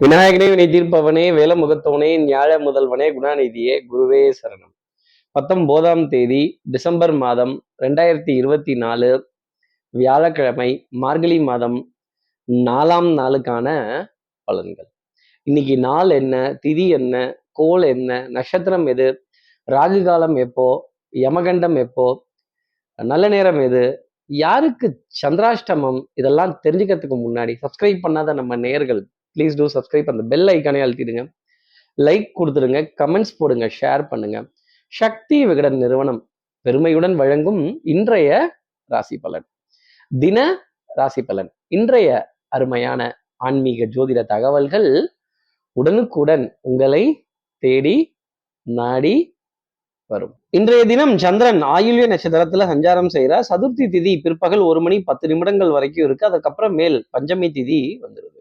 விநாயகனே வினை தீர்ப்பவனே வேலமுகத்தவனே ஞாழ முதல்வனே குணாநிதியே குருவே சரணம். பத்தொன்பதாம் தேதி டிசம்பர் மாதம் ரெண்டாயிரத்தி இருபத்தி நாலு வியாழக்கிழமை மார்கழி மாதம் நாலாம் நாளுக்கான பலன்கள். இன்னைக்கு நாள் என்ன திதி என்ன கோல் என்ன நட்சத்திரம் எது ராகு காலம் எப்போ யமகண்டம் எப்போ நல்ல நேரம் எது யாருக்கு சந்திராஷ்டமம் இதெல்லாம் தெரிஞ்சுக்கிறதுக்கு முன்னாடி சப்ஸ்கிரைப் பண்ணாத நம்ம நேர்கள் ப்ளீஸ் டூ சப்ஸ்கிரைப் அந்த பெல் ஐக்கானே அழுத்திடுங்க. லைக் கொடுத்துருங்க கமெண்ட்ஸ் போடுங்க ஷேர் பண்ணுங்க. சக்தி விகடன் நிறுவனம் பெருமையுடன் வழங்கும் இன்றைய ராசி பலன். தின ராசி பலன். இன்றைய அருமையான ஆன்மீக ஜோதிட தகவல்கள் உடனுக்குடன் உங்களை தேடி நாடி வரும். இன்றைய தினம் சந்திரன் ஆயுள்ய நட்சத்திரத்துல சஞ்சாரம் செய்கிறார் சதுர்த்தி திதி பிற்பகல் ஒரு மணி பத்து நிமிடங்கள் வரைக்கும் இருக்கு. அதுக்கப்புறம் மேல் பஞ்சமி திதி வந்துருது.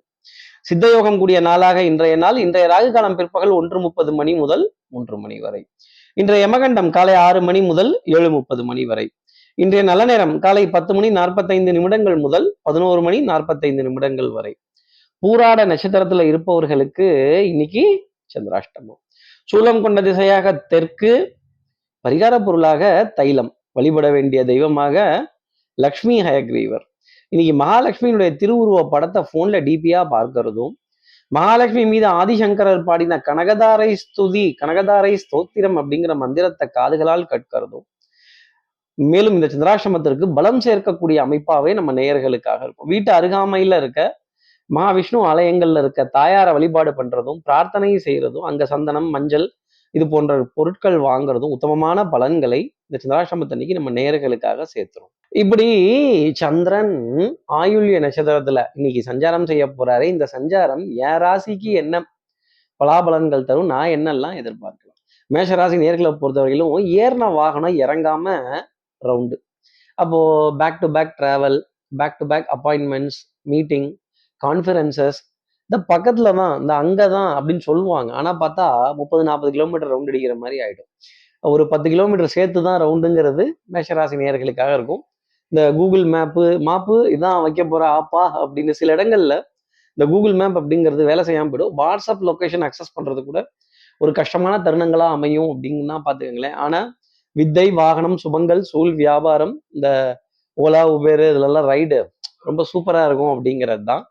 சித்தயோகம் கூடிய நாளாக இன்றைய நாள். இன்றைய ராகு காலம் பிற்பகல் ஒன்று முப்பது மணி முதல் மூன்று மணி வரை. இன்றைய யமகண்டம் காலை ஆறு மணி முதல் ஏழு முப்பது மணி வரை. இன்றைய நல்ல நேரம் காலை பத்து மணி நாற்பத்தைந்து நிமிடங்கள் முதல் பதினோரு மணி நாற்பத்தைந்து நிமிடங்கள் வரை. பூராட நட்சத்திரத்துல இருப்பவர்களுக்கு இன்னைக்கு சந்திராஷ்டமம். சூலம் கொண்ட திசையாக தெற்கு பரிகார பொருளாக தைலம். வழிபட வேண்டிய தெய்வமாக லக்ஷ்மி ஹயக்ரீவர். இன்னைக்கு மகாலட்சுமியினுடைய திருவுருவ படத்தை போன்ல டிபியா பார்க்கறதும் மகாலட்சுமி மீது ஆதிசங்கரர் பாடின கனகதாரை ஸ்துதி கனகதாரை ஸ்தோத்திரம் அப்படிங்கிற மந்திரத்தை காதுகளால் கற்கிறதும் மேலும் இந்த சந்திராசிரமத்திற்கு பலம் சேர்க்கக்கூடிய அமைப்பாவே நம்ம நேயர்களுக்காக இருக்கும். வீட்டு அருகாமையில இருக்க மகாவிஷ்ணு ஆலயங்கள்ல இருக்க தாயாரை வழிபாடு பண்றதும் பிரார்த்தனை செய்யறதும் அங்க சந்தனம் மஞ்சள் இது போன்ற பொருட்கள் வாங்குறதும் உத்தமமான பலன்களை இந்த சந்திராசிரமத்தன்னைக்கு நம்ம நேர்களுக்காக சேர்த்துரும். இப்படி சந்திரன் ஆயுள்ய நட்சத்திரத்துல இன்னைக்கு சஞ்சாரம் செய்ய போறாரு. இந்த சஞ்சாரம் என் ராசிக்கு என்ன பலாபலன்கள் தரும்? நான் என்னெல்லாம் எதிர்பார்க்கலாம்? மேஷராசி நேர்களை பொறுத்தவரையிலும் ஏறின வாகனம் இறங்காம ரவுண்டு அப்போ back to back travel back to back appointments meeting conferences இந்த பக்கத்துல தான் இந்த அங்கே தான் அப்படின்னு சொல்லுவாங்க. ஆனால் பார்த்தா முப்பது நாற்பது கிலோமீட்டர் ரவுண்ட் அடிக்கிற மாதிரி ஆகிடும் ஒரு பத்து கிலோமீட்டர் சேர்த்து தான் ரவுண்டுங்கிறது மேஷராசி நேர்களுக்காக இருக்கும். இந்த கூகுள் மேப்பு மாப்பு இதான் வைக்க போகிற ஆப்பா அப்படின்னு சில இடங்கள்ல இந்த கூகுள் மேப் அப்படிங்கிறது வேலை செய்யாமல் போயிடும். வாட்ஸ்அப் லொக்கேஷன் அக்சஸ் பண்ணுறது கூட ஒரு கஷ்டமான தருணங்களாக அமையும் அப்படின்னா பார்த்துக்கங்களேன் ஆனால் வித்தை வாகனம் சுபங்கள் சூழ் வியாபாரம் இந்த ஓலா உபேர் இதுலலாம் ரைடு ரொம்ப சூப்பராக இருக்கும் அப்படிங்கிறது தான்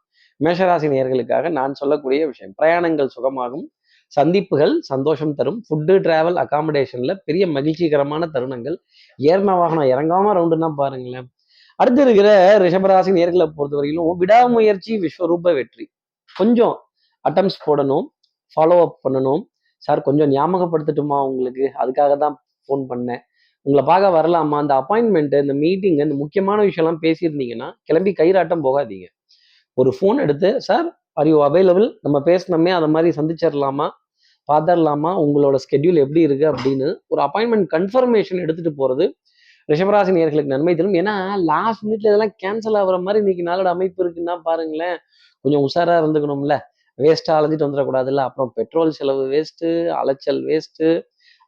மேஷராசி நேர்களுக்காக நான் சொல்லக்கூடிய விஷயம். பிரயாணங்கள் சுகமாகும். சந்திப்புகள் சந்தோஷம் தரும். ஃபுட்டு டிராவல் அகாமடேஷன்ல பெரிய மகிழ்ச்சிகரமான தருணங்கள். ஏறின வாகனம் இறங்காம ரவுண்டுன்னா பாருங்களேன். அடுத்து இருக்கிற ரிஷபராசி நேர்களை பொறுத்தவரையிலும் விடாமுயற்சி விஸ்வரூப வெற்றி. கொஞ்சம் அட்டம்ஸ் போடணும். ஃபாலோ அப் பண்ணணும். சார் கொஞ்சம் ஞாபகப்படுத்தட்டுமா உங்களுக்கு? அதுக்காக தான் ஃபோன் பண்ணேன். உங்களை பார்க்க வரலாமா? அந்த அப்பாயின்மெண்ட்டு இந்த மீட்டிங்கு இந்த முக்கியமான விஷயம்லாம் பேசியிருந்தீங்கன்னா கிளம்பி கயிறாட்டம் போகாதீங்க. ஒரு ஃபோன் எடுத்து சார் ஆர் யூ அவைலபிள் நம்ம பேசினோமே அதை மாதிரி சந்திச்சிடலாமா பார்த்துடலாமா உங்களோட ஸ்கெட்யூல் எப்படி இருக்குது அப்படின்னு ஒரு அப்பாயின்மெண்ட் கன்ஃபர்மேஷன் எடுத்துகிட்டு போகிறது ரிஷபராசி நேர்களுக்கு நன்மை தரும். ஏன்னா லாஸ்ட் மினிட்ல இதெல்லாம் கேன்சல் ஆகிற மாதிரி இன்னைக்கு நாளோட அமைப்பு இருக்குன்னா பாருங்களேன் கொஞ்சம் உஷாராக இருந்துக்கணும்ல. வேஸ்ட்டாக அலைஞ்சிட்டு வந்துடக்கூடாதுல்ல. அப்புறம் பெட்ரோல் செலவு வேஸ்ட்டு அலைச்சல் வேஸ்ட்டு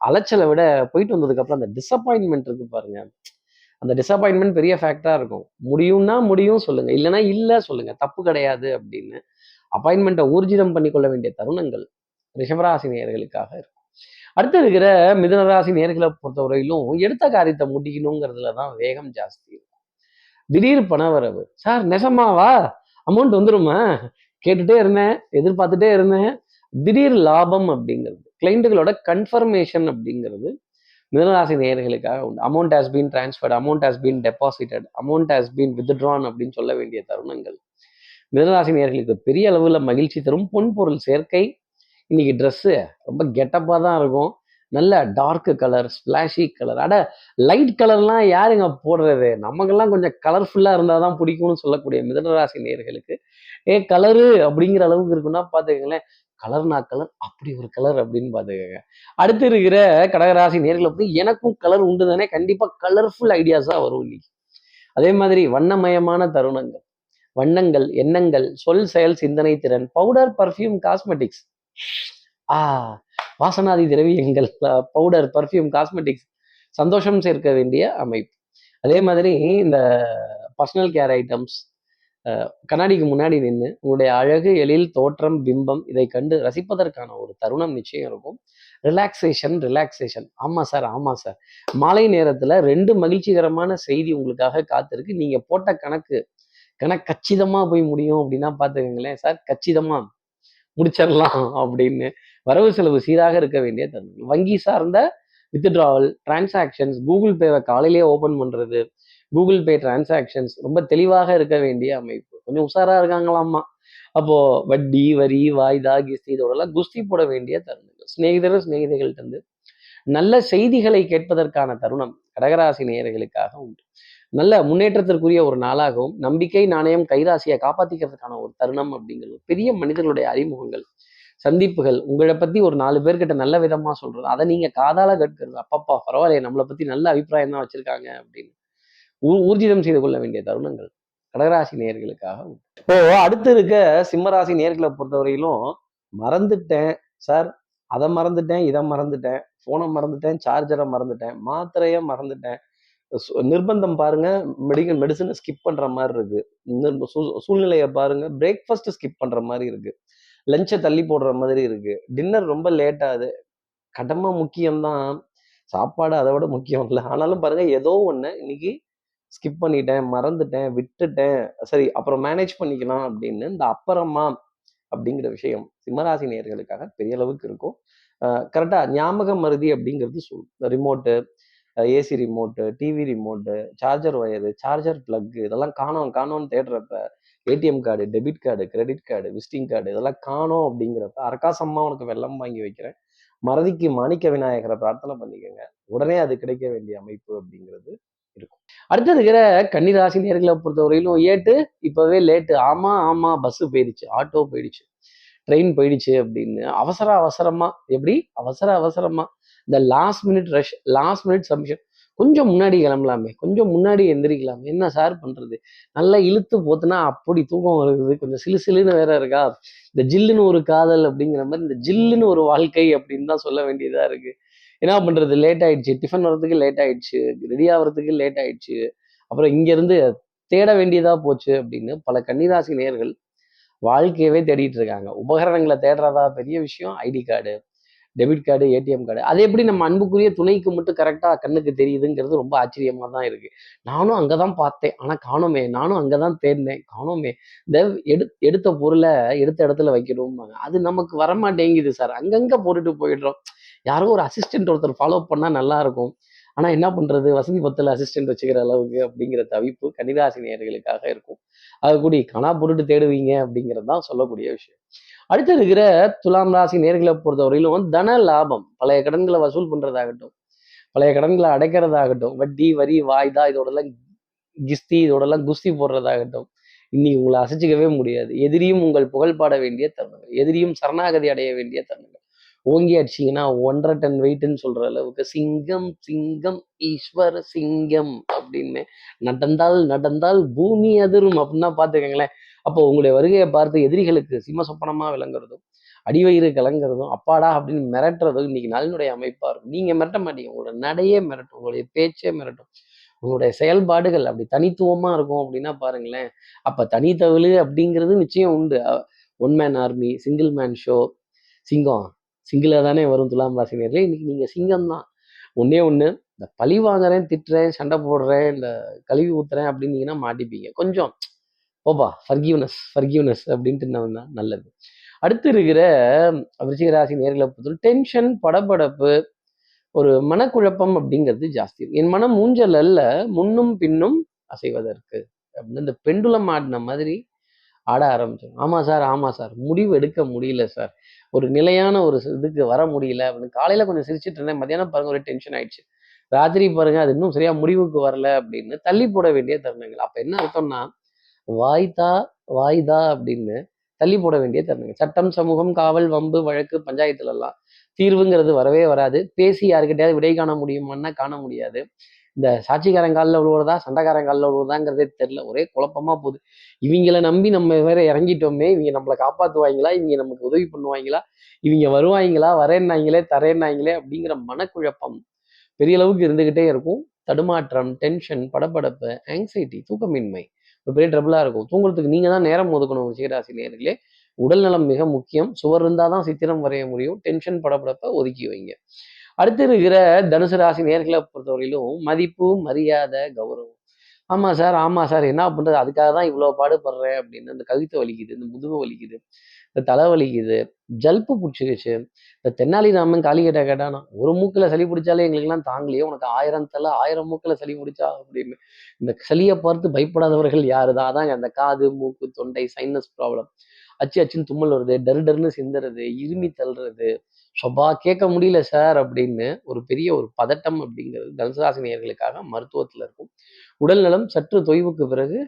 அலைச்சலை விட போயிட்டு வந்ததுக்கப்புறம் அந்த டிசப்பாயின்மெண்ட் இருக்கு பாருங்க. அந்த டிசப்பாயின்மெண்ட் பெரிய ஃபேக்டரா இருக்கும். முடியும்னா முடியும் சொல்லுங்க. இல்லைன்னா இல்லை சொல்லுங்க. தப்பு கிடையாது அப்படின்னு அப்பாயின்மெண்ட்டை ஊர்ஜிதம் பண்ணிக்கொள்ள வேண்டிய தருணங்கள் ரிஷபராசி நேர்களுக்காக இருக்கும். அடுத்து இருக்கிற மிதனராசி நேர்களை பொறுத்தவரையிலும் எடுத்த காரியத்தை முடிக்கணுங்கிறதுல தான் வேகம் ஜாஸ்தி இருக்கும். திடீர் பணவரவு. சார் நெசமாவா அமௌண்ட் வந்துருமா? கேட்டுட்டே இருந்தேன். எதிர்பார்த்துட்டே இருந்தேன். திடீர் லாபம் அப்படிங்கிறது கிளைண்ட்டுகளோட கன்ஃபர்மேஷன் அப்படிங்கிறது மிதனராசி நேயர்களுக்காக உண்டு. Amount has been transferred amount has been deposited amount has been withdrawn அப்படின்னு சொல்ல வேண்டிய தருணங்கள். மிதனராசி நேயர்களுக்கு பெரிய அளவில் மகிழ்ச்சி தரும். பொன் பொருள் சேர்க்கை. இன்னைக்கு ட்ரெஸ்ஸு ரொம்ப கெட்டப்பாக தான் இருக்கும். நல்ல டார்க் கலர் ஸ்பிளாஷி கலர் அட லைட் கலர்லாம் யாருங்க போடுறது? நமக்கெல்லாம் கொஞ்சம் கலர்ஃபுல்லாக இருந்தால் தான் பிடிக்கும்னு சொல்லக்கூடிய மிதனராசி நேர்களுக்கு ஏ கலரு அப்படிங்கிற அளவுக்கு இருக்குன்னா பார்த்துக்கங்களேன் கலர்னா கலர் அப்படி ஒரு கலர் அப்படின்னு பார்த்துக்கோங்க. அடுத்து இருக்கிற கடகராசி நேர்களை பற்றி எனக்கும் கலர் உண்டு தானே கண்டிப்பாக கலர்ஃபுல் ஐடியாஸாக வரும் இன்னைக்கு. அதே மாதிரி வண்ணமயமான தருணங்கள் வண்ணங்கள் எண்ணங்கள் சொல் செயல் சிந்தனை திறன் பவுடர் பர்ஃப்யூம் காஸ்மெட்டிக்ஸ் ஆ வாசனாதி திரவியங்கள் பவுடர் பர்ஃப்யூம் காஸ்மெட்டிக்ஸ் சந்தோஷம் சேர்க்க வேண்டிய அமைப்பு. அதே மாதிரி இந்த பர்சனல் கேர் ஐட்டம்ஸ் கண்ணாடிக்கு முன்னாடி நின்று உங்களுடைய அழகு எழில் தோற்றம் பிம்பம் இதை கண்டு ரசிப்பதற்கான ஒரு தருணம் நிச்சயம் இருக்கும். ரிலாக்ஸேஷன் ரிலாக்ஸேஷன் ஆமாம் சார் ஆமாம் சார் மாலை நேரத்தில் ரெண்டு மகிழ்ச்சிகரமான செய்தி உங்களுக்காக காத்திருக்கு. நீங்கள் போட்ட கணக்கு கணக்கு கச்சிதமாக போய் முடியும் அப்படின்னா பார்த்துக்கங்களேன் சார் கச்சிதமாக முடிச்சிடலாம் அப்படின்னு வரவு செலவு சீராக இருக்க வேண்டிய தருணம். வங்கி சார்ந்த வித்ட்ராவல் டிரான்சாக்ஷன்ஸ் கூகுள் பேவை காலையிலேயே ஓப்பன் பண்ணுறது கூகுள் பே டிரான்சாக்ஷன்ஸ் ரொம்ப தெளிவாக இருக்க வேண்டிய அமைப்பு. கொஞ்சம் உஷாரா இருக்காங்களாமா அப்போ வட்டி வரி வாய்தா கிஸ்தி இதோடலாம் குஸ்தி போட வேண்டிய தருணங்கள். சிநேகிதரும் சிநேகிதிகள்ட்ட நல்ல செய்திகளை கேட்பதற்கான தருணம் கடகராசி நேயர்களுக்காக உண்டு. நல்ல முன்னேற்றத்திற்குரிய ஒரு நாளாகவும் நம்பிக்கை நாணயம் கைராசியை காப்பாத்திக்கிறதுக்கான ஒரு தருணம் அப்படிங்கிறது பெரிய மனிதர்களுடைய அறிமுகங்கள் சந்திப்புகள் உங்களை பத்தி ஒரு நாலு பேர்கிட்ட நல்ல விதமா சொல்றது அதை நீங்க காதால கேட்கறது. அப்பப்பா பரவாயில்லையே நம்மளை பத்தி நல்ல அபிப்பிராயம் தான் வச்சிருக்காங்க அப்படின்னு. ஊர்ஜிதம் செய்து கொள்ள வேண்டிய தருணங்கள் கடகராசி நேர்களுக்காக இப்போ அடுத்து இருக்க சிம்மராசி நேர்களை பொறுத்தவரையிலும் மறந்துட்டேன் சார் அதை மறந்துட்டேன் இதை மறந்துட்டேன் போனை மறந்துட்டேன் சார்ஜரை மறந்துட்டேன் மாத்திரையை மறந்துட்டேன். நிர்பந்தம் பாருங்க மெடிக்கல் மெடிசனை ஸ்கிப் பண்ற மாதிரி இருக்கு. சூழ்நிலையை பாருங்க பிரேக்ஃபாஸ்ட் ஸ்கிப் பண்ற மாதிரி இருக்கு. லஞ்சை தள்ளி போடுற மாதிரி இருக்கு. டின்னர் ரொம்ப லேட் ஆகுது. கடமை முக்கியம்தான். சாப்பாடு அதை விட முக்கியம் இல்லை. ஆனாலும் பாருங்க ஏதோ ஒன்று இன்னைக்கு ஸ்கிப் பண்ணிட்டேன் மறந்துட்டேன் விட்டுட்டேன் சரி அப்புறம் மேனேஜ் பண்ணிக்கலாம் அப்படின்னு இந்த அப்புறமா அப்படிங்கிற விஷயம் சிம்மராசி நேயர்களுக்காக பெரிய அளவுக்கு இருக்கும். கரெக்டாக ஞாபக மருதி அப்படிங்கிறது சொல் remote AC remote TV remote charger wire charger plug இதெல்லாம் காணோம் காணோம்னு தேடுறப்ப ATM card debit card credit card visiting card இதெல்லாம் காணோம் அப்படிங்கிறப்ப அரக்காசம்மா உனக்கு வெள்ளம் வாங்கி வைக்கிறேன். மறதிக்கு மாணிக்க விநாயகரை பிரார்த்தனை பண்ணிக்கோங்க. உடனே அது கிடைக்க வேண்டிய அமைப்பு அப்படிங்கிறது அடுத்து இருக்கிற கன்னிராசி நேர்களை பொறுத்தவரையிலும் ஏட்டு இப்பவே லேட்டு ஆமா ஆமா பஸ் போயிடுச்சு ஆட்டோ போயிடுச்சு ட்ரெயின் போயிடுச்சு அப்படின்னு. அவசர அவசரமா எப்படி? அவசர அவசரமா. இந்த last minute rush last minute submission கொஞ்சம் முன்னாடி கிளம்பலாமே. கொஞ்சம் முன்னாடி எந்திரிக்கலாமே. என்ன சார் பண்றது? நல்லா இழுத்து போத்துனா அப்படி தூக்கம் வருது. கொஞ்சம் சிலு சிலுன்னு வேற இருக்கா? இந்த ஜில்லுன்னு ஒரு காதல் அப்படிங்கிற மாதிரி இந்த ஜில்லுன்னு ஒரு வாழ்க்கை அப்படின்னு தான் சொல்ல வேண்டியதா இருக்கு. என்ன பண்ணுறது லேட் ஆயிடுச்சு. டிஃபன் வர்றதுக்கு லேட் ஆயிடுச்சு. ரெடி ஆகிறதுக்கு லேட் ஆயிடுச்சு. அப்புறம் இங்கேருந்து தேட வேண்டியதா போச்சு அப்படின்னு பல கன்னிராசி நேர்கள் வாழ்க்கையவே தேடிட்டு இருக்காங்க. உபகரணங்களை தேடுறதா பெரிய விஷயம். ID card debit card ATM card அது எப்படி நம்ம அன்புக்குரிய துணைக்கு மட்டும் கரெக்டாக கண்ணுக்கு தெரியுதுங்கிறது ரொம்ப ஆச்சரியமாக தான் இருக்கு. நானும் அங்கே தான் பார்த்தேன். ஆனால் காணோமே. நானும் அங்கே தான் தேடினேன். காணோமே. இந்த எடு எடுத்த பொருளை எடுத்த இடத்துல வைக்கணும்பாங்க. அது நமக்கு வரமாட்டேங்குது சார். அங்கங்கே போட்டுட்டு போயிடுறோம். யாரோ ஒரு அசிஸ்டன்ட் ஒருத்தர் ஃபாலோ பண்ணால் நல்லா இருக்கும். ஆனால் என்ன பண்ணுறது வசதி பத்தில் அசிஸ்டன்ட் வச்சுக்கிற அளவுக்கு அப்படிங்கிற தவிப்பு கன்னிராசி நேயர்களுக்காக இருக்கும். அது கூடி கணா பொருட்டு தேடுவீங்க அப்படிங்கிறது தான் சொல்லக்கூடிய விஷயம். அடுத்து இருக்கிற துலாம் ராசி நேர்களை பொறுத்தவரையிலும் தன லாபம். பழைய கடன்களை வசூல் பண்றதாகட்டும் பழைய கடன்களை அடைக்கிறதாகட்டும் வட்டி வரி வாய்தா இதோடலாம் கிஸ்தி இதோடலாம் குஸ்தி போடுறதாகட்டும் இன்னைக்கு உங்களை அசைச்சிக்கவே முடியாது. எதிரியும் உங்கள் புகழ் பாட வேண்டிய தருணங்கள் எதிரியும் சரணாகதி அடைய வேண்டிய தருணங்கள். ஓங்கி அடிச்சீங்கன்னா ஒன்றரை டன் வெயிட்டுன்னு சொல்கிற அளவுக்கு சிங்கம் சிங்கம் ஈஸ்வர சிங்கம் அப்படின்னு நடந்தால் நடந்தால் பூமி அதிரும் அப்படின்னா பார்த்துக்கங்களேன். அப்போ உங்களுடைய வருகையை பார்த்து எதிரிகளுக்கு சிம்ம சொப்பனமாக விளங்குறதும் அடிவயிறு கலங்குறதும் அப்பாடா அப்படின்னு மிரட்டுறதும் இன்னைக்கு நலனுடைய அமைப்பாக இருக்கும். நீங்கள் மிரட்ட மாட்டீங்க. உங்களோட நடையே மிரட்டும். உங்களுடைய பேச்சே மிரட்டும். உங்களுடைய செயல்பாடுகள் அப்படி தனித்துவமாக இருக்கும் அப்படின்னா பாருங்களேன். அப்போ தனித்தவழு அப்படிங்கிறது நிச்சயம் உண்டு. One man army single man show சிங்கம் சிங்கிளாக தானே வரும் துலாம் ராசி நேரில் இன்னைக்கு நீங்கள் சிங்கம் தான். ஒன்னே ஒன்று இந்த பழி வாங்குறேன் திட்டுறேன் சண்டை போடுறேன் இந்த கழுவி ஊத்துறேன் அப்படின்னீங்கன்னா மாட்டிப்பீங்க. கொஞ்சம் ஓப்பா ஃபர்கிவ்னஸ் ஃபர்கிவ்னஸ் அப்படின்ட்டு என்ன நல்லது. அடுத்து இருக்கிற விருச்சிக ராசி நேர்களை பொறுத்தவரை டென்ஷன் படபடப்பு ஒரு மனக்குழப்பம் அப்படிங்கிறது ஜாஸ்தி என் மனம் மூஞ்சல் அல்ல முன்னும் பின்னும் அசைவதற்கு. அப்படின்னு இந்த பெண்டுலம் ஆடின மாதிரி ஆட ஆரம்பிச்சோம் ஆமா சார் ஆமா சார். முடிவு எடுக்க முடியல சார். ஒரு நிலையான ஒரு இதுக்கு வர முடியல. அப்படின்னு காலையில கொஞ்சம் சிரிச்சிட்டு இருந்தேன். மத்தியானம் பாருங்க ஒரு டென்ஷன் ஆயிடுச்சு. ராத்திரி பாருங்க அது இன்னும் சரியா முடிவுக்கு வரல அப்படின்னு தள்ளி போட வேண்டிய தருணங்கள். அப்ப என்ன அர்த்தம்னா வாய்தா வாய்தா அப்படின்னு தள்ளி போட வேண்டிய தருணங்கள். சட்டம் சமூகம் காவல் வம்பு வழக்கு பஞ்சாயத்துல எல்லாம் தீர்வுங்கிறது வரவே வராது. பேசி யாருக்கிட்டையாவது விடை காண முடியுமான்னா காண முடியாது. இந்த சாட்சிக்காரங்காலில் விழுவுறதா சண்டைக்காரன் விழுவுறதாங்கிறதே தெரியல. ஒரே குழப்பமா போகுது. இவங்களை நம்பி நம்ம வேற இறங்கிட்டோமே இவங்க நம்மளை காப்பாத்துவாங்களா இவங்க நமக்கு உதவி பண்ணுவாங்களா இவங்க வருவாங்களா வரேன்னாங்களே தரேன்னாங்களே அப்படிங்கிற மனக்குழப்பம் பெரிய அளவுக்கு இருந்துகிட்டே இருக்கும். தடுமாற்றம் டென்ஷன் படப்படப்பு ஆங்ஸைட்டி தூக்கமின்மை ஒரு பெரிய ட்ரபிளாக இருக்கும். தூங்குறதுக்கு நீங்கள் தான் நேரம் ஒதுக்கணும் ரிஷிகராசி நேர்களே உடல் நலம் மிக முக்கியம். சுவர் இருந்தால் தான் சித்திரம் வரைய முடியும். டென்ஷன் படப்படப்ப ஒதுக்கி வைங்க. அடுத்து இருக்கிற தனுசு ராசி நேர்களை பொறுத்தவரையிலும் மதிப்பு மரியாதை கௌரவம். ஆமாம் சார் ஆமாம் சார். என்ன பண்ணுறது அதுக்காக தான் இவ்வளோ பாடுபடுறேன் அப்படின்னு இந்த கவித்தை வலிக்குது இந்த முதுகு வலிக்குது இந்த தலை வலிக்குது ஜல்ப்பு பிடிச்சிக்கிச்சு இந்த தென்னாலிராமன் காளிகட்டை கேட்டானா ஒரு மூக்கில் சளி பிடிச்சாலே எங்களுக்கெல்லாம் தாங்கலையே உனக்கு ஆயிரம் தலை ஆயிரம் மூக்கில் சளி பிடிச்சா? அப்படின்னு. இந்த சளியை பார்த்து பயப்படாதவர்கள் யாரு தான் அதாங்க அந்த காது மூக்கு தொண்டை சைனஸ் ப்ராப்ளம் அச்சு அச்சுன்னு தும்மல் வருது டரு டருன்னு சிந்துறது இருமி தள்ளுறது அப்பா கேட்க முடியல சார் அப்படின்னு ஒரு பெரிய ஒரு பதட்டம் அப்படிங்கிறது தனுசுராசினியர்களுக்காக மருத்துவத்தில் இருக்கும். உடல் நலம் சற்று தொய்வுக்கு பிறகு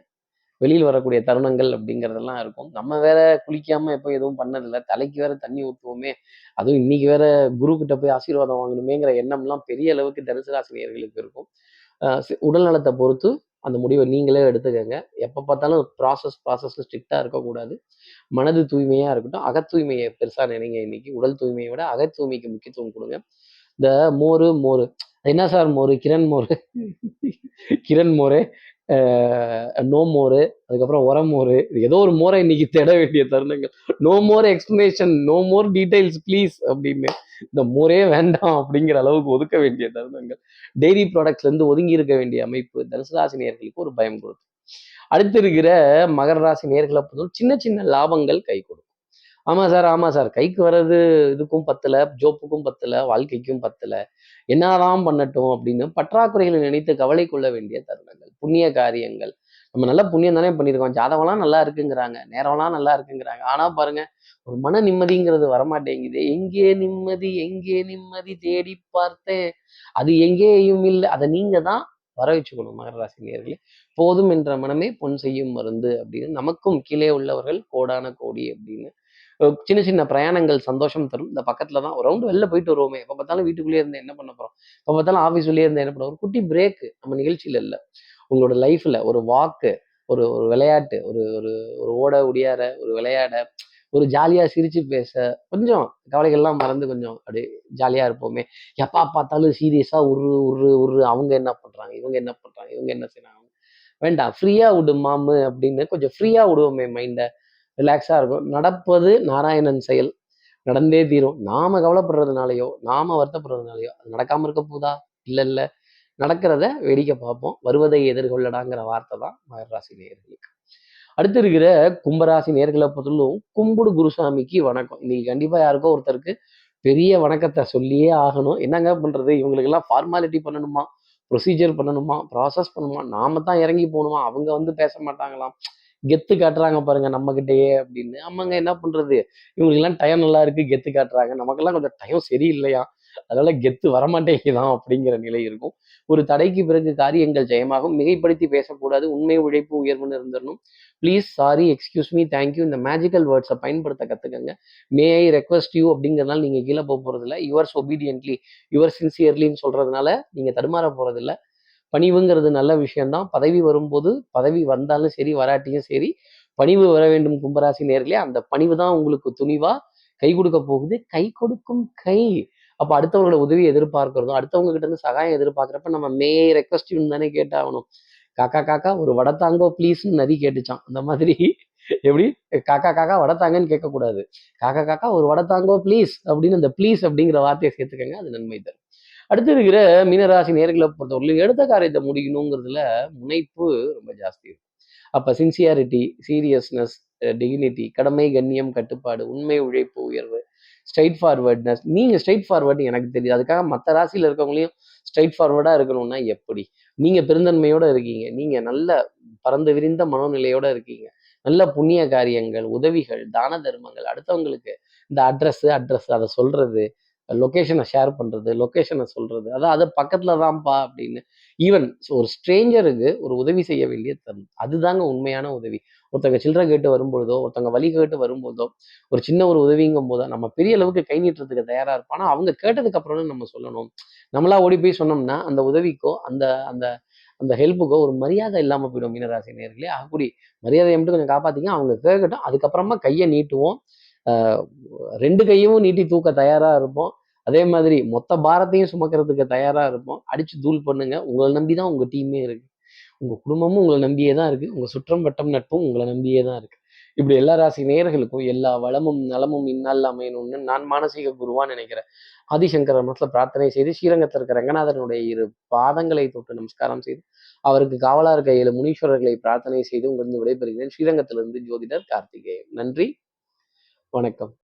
வெளியில் வரக்கூடிய தருணங்கள் அப்படிங்கிறதெல்லாம் இருக்கும். நம்ம வேற குளிக்காம எப்போ எதுவும் பண்ணதில்லை. தலைக்கு வேற தண்ணி ஊற்றுவோமே அதுவும் இன்னைக்கு வேற குரு கிட்ட போய் ஆசீர்வாதம் வாங்கணுமேங்கிற எண்ணம்லாம் பெரிய அளவுக்கு தனுசு இருக்கும். உடல்நலத்தை உடல் நலத்தை பொறுத்து அந்த முடிவை நீங்களே எடுத்துக்கங்க. எப்போ பார்த்தாலும் ப்ராசஸ் ப்ராசஸ் ஸ்ட்ரிக்டாக இருக்கக்கூடாது. மனது தூய்மையாக இருக்கட்டும். அகத்தூய்மையை பெருசாக நினைங்க இன்னைக்கு. உடல் தூய்மையை விட அகத்தூய்மைக்கு முக்கியத்துவம் கொடுங்க. இந்த மோர் மோர். என்ன சார் மோர்? கிரண் மோர்? கிரண் மோர் நோ மோர் அதுக்கப்புறம் உரம் மோர். இது ஏதோ ஒரு மோரை இன்னைக்கு தேட வேண்டிய தருணங்கள். No more explanation no more details please அப்படின்னு. இந்த மோரே வேண்டாம் அப்படிங்கிற அளவுக்கு ஒதுக்க வேண்டிய தருணங்கள். டெய்ரி ப்ராடக்ட்ஸ்லேருந்து ஒதுங்கி இருக்க வேண்டிய அமைப்பு தனுசு ராசி நேயர்களுக்கு ஒரு பயம் கொடுக்கும். அடுத்து இருக்கிற மகர ராசி நேர்களை பொறுத்தவரை சின்ன சின்ன லாபங்கள் கை கொடுக்கும். ஆமா சார் ஆமா சார். கைக்கு வர்றது இதுக்கும் பத்தல ஜோப்புக்கும் பத்தல வாழ்க்கைக்கும் பத்தல. என்னதான் பண்ணட்டும் அப்படின்னு பற்றாக்குறைகளை நினைத்து கவலை கொள்ள வேண்டிய தருணங்கள் புண்ணிய காரியங்கள். நம்ம நல்ல புண்ணியம் தானே பண்ணியிருக்கோம். ஜாதகம்லாம் நல்லா இருக்குங்கிறாங்க. நேரம்லாம் நல்லா இருக்குங்கிறாங்க. ஆனா பாருங்க ஒரு மன நிம்மதிங்கிறது வரமாட்டேங்குது. எங்கே நிம்மதி எங்கே நிம்மதி தேடி பார்த்தேன். அது எங்கேயும் இல்லை. அதை நீங்க தான் வர வச்சுக்கணும் மகர ராசி நேர்களே போதும் என்ற மனமே பொன் செய்யும் மருந்து அப்படின்னு நமக்கும் கீழே உள்ளவர்கள் கோடான கோடி அப்படின்னு சின்ன சின்ன பிரயாணங்கள் சந்தோஷம் தரும். இந்த பக்கத்துல தான் ஒரு ரவுண்டு வெளில போயிட்டு வருவோமே. எப்போ பார்த்தாலும் வீட்டுக்குள்ளேயே இருந்து என்ன பண்ண போறோம்? எப்போ பார்த்தாலும் ஆஃபீஸ் உள்ளே இருந்து என்ன பண்ண ஒரு குட்டி பிரேக் நம்ம நிகழ்ச்சியில இல்லை. உங்களோட லைஃப்ல ஒரு வாக்கு ஒரு ஒரு விளையாட்டு ஒரு ஒரு ஒரு ஓட ஒடியார ஒரு விளையாட ஒரு ஜாலியாக சிரித்து பேச கொஞ்சம் கவலைகள்லாம் மறந்து கொஞ்சம் அப்படியே ஜாலியாக இருப்போமே. எப்பா பார்த்தாலும் சீரியஸாக உரு உரு உரு அவங்க என்ன பண்ணுறாங்க இவங்க என்ன பண்ணுறாங்க இவங்க என்ன செய்யறாங்க வேண்டாம் ஃப்ரீயாக விடு மாமு அப்படின்னு கொஞ்சம் ஃப்ரீயாக விடுவோமே மைண்டை ரிலாக்ஸா இருக்கும். நடப்பது நாராயணன் செயல். நடந்தே தீரும். நாம கவலைப்படுறதுனாலயோ நாம வருத்தப்படுறதுனாலயோ அது நடக்காம இருக்க போதா? இல்லை இல்ல. நடக்கிறத வேடிக்கை பார்ப்போம். வருவதை எதிர்கொள்ளடாங்கிற வார்த்தை தான் மகராசி நேயர்களுக்கு. அடுத்து இருக்கிற கும்பராசி நேர்களை பொறுத்தலும் கும்புடு குருசாமிக்கு வணக்கம். இன்னைக்கு கண்டிப்பா யாருக்கோ ஒருத்தருக்கு பெரிய வணக்கத்தை சொல்லியே ஆகணும். என்னங்க பண்றது? இவங்களுக்கெல்லாம் ஃபார்மாலிட்டி பண்ணணுமா? ப்ரொசீஜர் பண்ணணுமா? ப்ராசஸ் பண்ணணுமா? நாம தான் இறங்கி போகணுமா? அவங்க வந்து பேச மாட்டாங்களாம். கெத்து காட்டுறாங்க பாருங்க நம்ம கிட்டயே அப்படின்னு. ஆமாங்க என்ன பண்றது? இவங்களுக்கெல்லாம் டைம் நல்லா இருக்கு கெத்து காட்டுறாங்க. நமக்கெல்லாம் கொஞ்சம் டைம் சரியில்லையா? அதனால கெத்து வரமாட்டேங்குதான் அப்படிங்கிற நிலை இருக்கும். ஒரு தடைக்கு பிறகு காரியங்கள் ஜெயமாகும். மிகைப்படுத்தி பேசக்கூடாது. உண்மை உழைப்பு உயர்வுன்னு இருந்துடணும். Please sorry excuse me thank you இந்த மேஜிக்கல் வேர்ட்ஸை பயன்படுத்த கற்றுக்கங்க மே ஐ ரெக்வஸ்ட் யூ அப்படிங்கிறதுனால நீங்கள் கீழே போக போகிறதில்ல யுவர்ஸ் ஒபீடியன்ட்லி யுவர் சின்சியர்லின்னு சொல்கிறதுனால நீங்கள் தடுமாற போகிறதில்ல பணிவுங்கிறது நல்ல விஷயம்தான். பதவி வரும்போது பதவி வந்தாலும் சரி வராட்டியும் சரி பணிவு வர வேண்டும் கும்பராசி நேர்களே அந்த பணிவு தான் உங்களுக்கு துணிவா கை கொடுக்க போகுது. கை கொடுக்கும் கை. அப்போ அடுத்தவங்களோட உதவி எதிர்பார்க்கிறதும் அடுத்தவங்க கிட்ட இருந்து சகாயம் எதிர்பார்க்குறப்ப நம்ம மே ரெக்வஸ்ட் தானே கேட்டாகணும். காக்கா காக்கா ஒரு வடத்தாங்கோ ப்ளீஸ்னு நதி கேட்டுச்சான் அந்த மாதிரி எப்படி? காக்கா காக்கா வடத்தாங்கன்னு கேட்கக்கூடாது. காக்கா காக்கா ஒரு வடத்தாங்கோ ப்ளீஸ் அப்படின்னு அந்த ப்ளீஸ் அப்படிங்கிற வார்த்தையை சேர்த்துக்கங்க. அது நன்மை தரும். அடுத்து இருக்கிற மீனராசி நேர்களை பொறுத்தவரையிலும் எடுத்த காரியத்தை முடிக்கணுங்கிறதுல முனைப்பு ரொம்ப ஜாஸ்தி இருக்கும் அப்போ சின்சியாரிட்டி சீரியஸ்னஸ் டிகினிட்டி கடமை கண்ணியம் கட்டுப்பாடு உண்மை உழைப்பு உயர்வு ஸ்ட்ரைட் ஃபார்வர்ட்னஸ் நீங்கள் ஸ்ட்ரைட் ஃபார்வர்டு எனக்கு தெரியுது அதுக்காக மற்ற ராசியில் இருக்கவங்களையும் ஸ்ட்ரைட் ஃபார்வர்டாக இருக்கணும்னா எப்படி? நீங்கள் பெருந்தன்மையோடு இருக்கீங்க. நீங்கள் நல்ல பறந்து விரிந்த மனோநிலையோடு இருக்கீங்க. நல்ல புண்ணிய காரியங்கள் உதவிகள் தான தர்மங்கள் அடுத்தவங்களுக்கு இந்த அட்ரஸ் அட்ரஸ் அதை சொல்றது லொக்கேஷனை ஷேர் பண்ணுறது லொக்கேஷனை சொல்கிறது அதான் அது பக்கத்தில் தான்ப்பா அப்படின்னு. ஈவன் ஒரு ஸ்ட்ரேஞ்சருக்கு ஒரு உதவி செய்ய வேண்டிய தருணம். அதுதாங்க உண்மையான உதவி. ஒருத்தங்க சில்லறை கேட்டு வரும்பொழுதோ ஒருத்தங்க வழி கேட்டு வரும்போதோ ஒரு சின்ன ஒரு உதவிங்கும் போதோ நம்ம பெரிய அளவுக்கு கை நீட்டுறதுக்கு தயாராக இருப்போம். ஆனால் அவங்க கேட்டதுக்கு அப்புறம் நம்ம சொல்லணும். நம்மளா ஓடி போய் சொன்னோம்னா அந்த உதவிக்கோ அந்த அந்த அந்த ஹெல்ப்புக்கோ ஒரு மரியாதை இல்லாமல் போயிடும் மீனராசி நேர்களே. அப்படி மரியாதையை மட்டும் கொஞ்சம் காப்பாற்றிங்க அவங்க கேட்கட்டும். அதுக்கப்புறமா கையை நீட்டுவோம். ரெண்டு கையும் நீட்டி தூக்க தயாராக இருப்போம். அதே மாதிரி மொத்த பாரத்தையும் சுமக்கிறதுக்கு தயாராக இருப்போம். அடிச்சு தூள் பண்ணுங்க. உங்களை நம்பி தான் உங்கள் டீமே இருக்கு. உங்கள் குடும்பமும் உங்களை நம்பியே தான் இருக்கு. உங்கள் சுற்றம் வட்டம் நட்பும் உங்களை நம்பியே தான் இருக்கு. இப்படி எல்லா ராசி நேயர்களுக்கும் எல்லா வளமும் நலமும் இந்நாளில் அமையணும்னு நான் மானசீக குருவான்னு நினைக்கிறேன். ஆதிசங்கர மனசுல பிரார்த்தனை செய்து ஸ்ரீரங்கத்தில் இருக்க ரங்கநாதனுடைய இரு பாதங்களை தொட்டு நமஸ்காரம் செய்து அவருக்கு காவலா இருக்க ஏழு முனீஸ்வரர்களை பிரார்த்தனை செய்து உங்களிருந்து விடைபெறுகிறேன். ஸ்ரீரங்கத்திலிருந்து ஜோதிடர் கார்த்திகேயன். நன்றி. வணக்கம்.